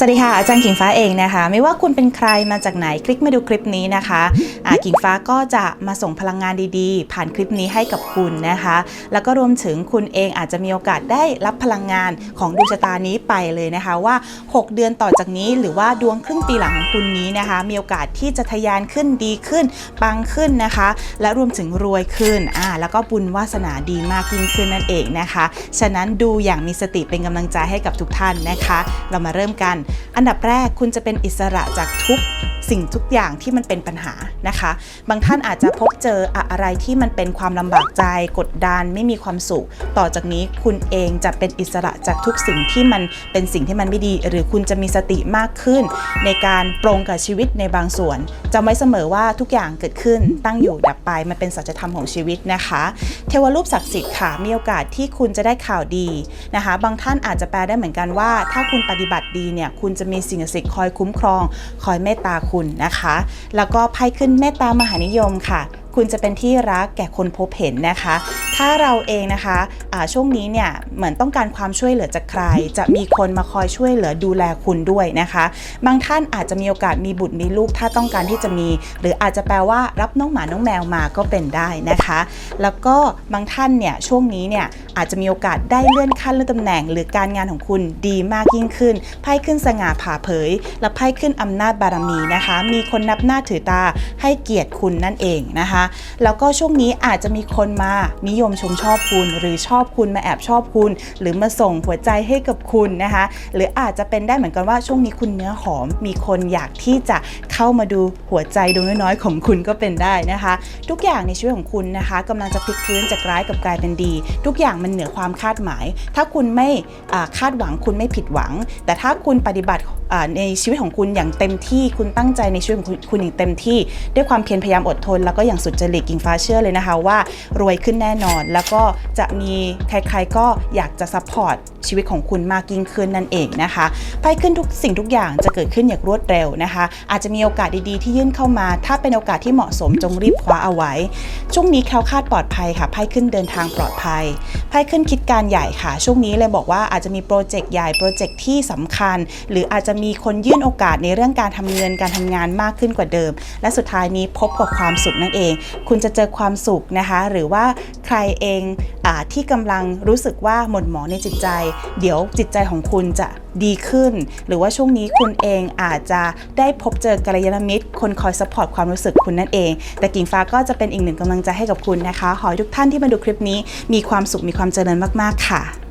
สวัสดีค่ะอาจารย์กิ่งฟ้าเองนะคะ ไม่ว่าคุณเป็นใครมาจากไหนคลิกมาดูคลิปนี้นะคะกิ่งฟ้าก็จะมาส่งพลังงานดีๆ ผ่านคลิปนี้ให้กับคุณนะคะ แล้วก็รวมถึงคุณเองอาจจะมีโอกาสได้รับพลังงานของดวงชะตานี้ไปเลยนะคะว่า 6 เดือนต่อจากนี้หรือว่าดวงครึ่งปีหลังของคุณนี้นะคะ มีโอกาสที่จะทะยานขึ้นดีขึ้นปังขึ้นนะคะ และรวมถึงรวยขึ้นอ่าแล้วก็บุญวาสนาดีมากยิ่งขึ้นนั่นเองนะคะ ฉะนั้นดูอย่างมีสติเป็นกำลังใจให้กับทุกท่านนะคะ เรามาเริ่มกันอันดับแรกคุณจะเป็นอิสระจากทุก สิ่งทุกอย่างที่มันเป็นปัญหานะคะ บางท่านอาจจะพบเจออะไรที่มันเป็นความลำบากใจกดดันไม่มีความสุข ต่อจากนี้คุณเองจะเป็นอิสระจากทุกสิ่งที่มันเป็นสิ่งที่มันไม่ดี หรือคุณจะมีสติมากขึ้น ในการปรงกับชีวิตในบางส่วนจำไว้เสมอว่าทุกอย่างเกิดขึ้นตั้งอยู่ดับไปมันเป็นสัจธรรมของชีวิตนะคะ เทวรูปศักดิ์สิทธิ์ค่ะมีโอกาสที่คุณจะได้ข่าวดีนะคะ บางท่านอาจจะแปลได้เหมือนกันว่า ถ้าคุณปฏิบัติดีเนี่ยคุณจะมีสิ่งศักดิ์สิทธิ์คอยคุ้มครอง คอยเมตตาคุณนะคะ แล้วก็ไพ่ขึ้นเมตตามหานิยมค่ะคุณจะเป็นที่รักแก่คนพบเห็นนะคะ ถ้าเราเองนะคะะช่วงนี้เนี่ยเหมือนต้องการความช่วยเหลือจากใคร จะมีคนมาคอยช่วยเหลือดูแลคุณด้วยนะคะ บางท่านอาจจะมีโอกาสมีบุตรมีลูกถ้าต้องการที่จะมี หรืออาจจะแปลว่ารับน้องหมาน้องแมวมาก็เป็นได้นะคะ แล้วก็บางท่านเนี่ยช่วงนี้เนี่ยอาจจะมีโอกาสได้เลื่อนขั้นเลื่อนตำแหน่ง หรือการงานของคุณดีมากยิ่งขึ้นไพ่ขึ้นสง่าผ่าเผย และไพ่ขึ้นอำนาจบารมีนะคะ มีคนนับหน้าถือตาให้เกียรติคุณนั่นเองนะคะแล้วก็ช่วงนี้อาจจะมีคนมานิยมชมชอบคุณ หรือชอบคุณมาแอบชอบคุณ หรือมาส่งหัวใจให้กับคุณนะคะ หรืออาจจะเป็นได้เหมือนกันว่าช่วงนี้คุณเนื้อหอม มีคนอยากที่จะเข้ามาดูหัวใจดวงน้อยๆของคุณก็เป็นได้นะคะ ทุกอย่างในชีวิตของคุณนะคะกำลังจะพลิกฟื้นจากร้ายกับกลายเป็นดี ทุกอย่างมันเหนือความคาดหมาย ถ้าคุณไม่คาดหวังคุณไม่ผิดหวัง แต่ถ้าคุณปฏิบัติในชีวิตของคุณอย่างเต็มที่คุณตั้งใจในชีวิตของคุณคุณอย่างเต็มที่ ด้วยความเพียรพยายามอดทน แล้วก็อย่างสุดจริตกิ่งฟ้าเชื่อเลยนะคะว่ารวยขึ้นแน่นอน แล้วก็จะมีใครๆก็อยากจะซัพพอร์ตชีวิตของคุณมากยิ่งขึ้นนั่นเองนะคะไพ่ขึ้นทุกสิ่งทุกอย่างจะเกิดขึ้นอย่างรวดเร็วนะคะ อาจจะมีโอกาสดีๆที่ยื่นเข้ามา ถ้าเป็นโอกาสที่เหมาะสมจงรีบคว้าเอาไว้ ช่วงนี้แคล้วคลาดปลอดภัยค่ะไพ่ขึ้นเดินทางปลอดภัยไพ่ขึ้นคิดการใหญ่ค่ะ ช่วงนี้เลยบอกว่าอาจจะมีโปรเจกต์ใหญ่โปรเจกต์ที่สำคัญ หรืออาจจะมีคนยื่นโอกาสในเรื่องการทำเงินการทำงานมากขึ้นกว่าเดิม และสุดท้ายนี้พบกับความสุขนั่นเอง คุณจะเจอความสุขนะคะ หรือว่า ใครเองอที่กำลังรู้สึกว่าหม่นหมองในจิตใจ เดี๋ยวจิตใจของคุณจะดีขึ้น หรือว่าช่วงนี้คุณเองอาจจะได้พบเจอกัลยาณมิตร คนคอยสปอร์ตความรู้สึกคุณนั่นเอง แต่กิ่งฟ้าก็จะเป็นอีกหนึ่งกำลังใจให้กับคุณนะคะ ขอให้ทุกท่านที่มาดูคลิปนี้ มีความสุขมีความเจริญมากๆค่ะ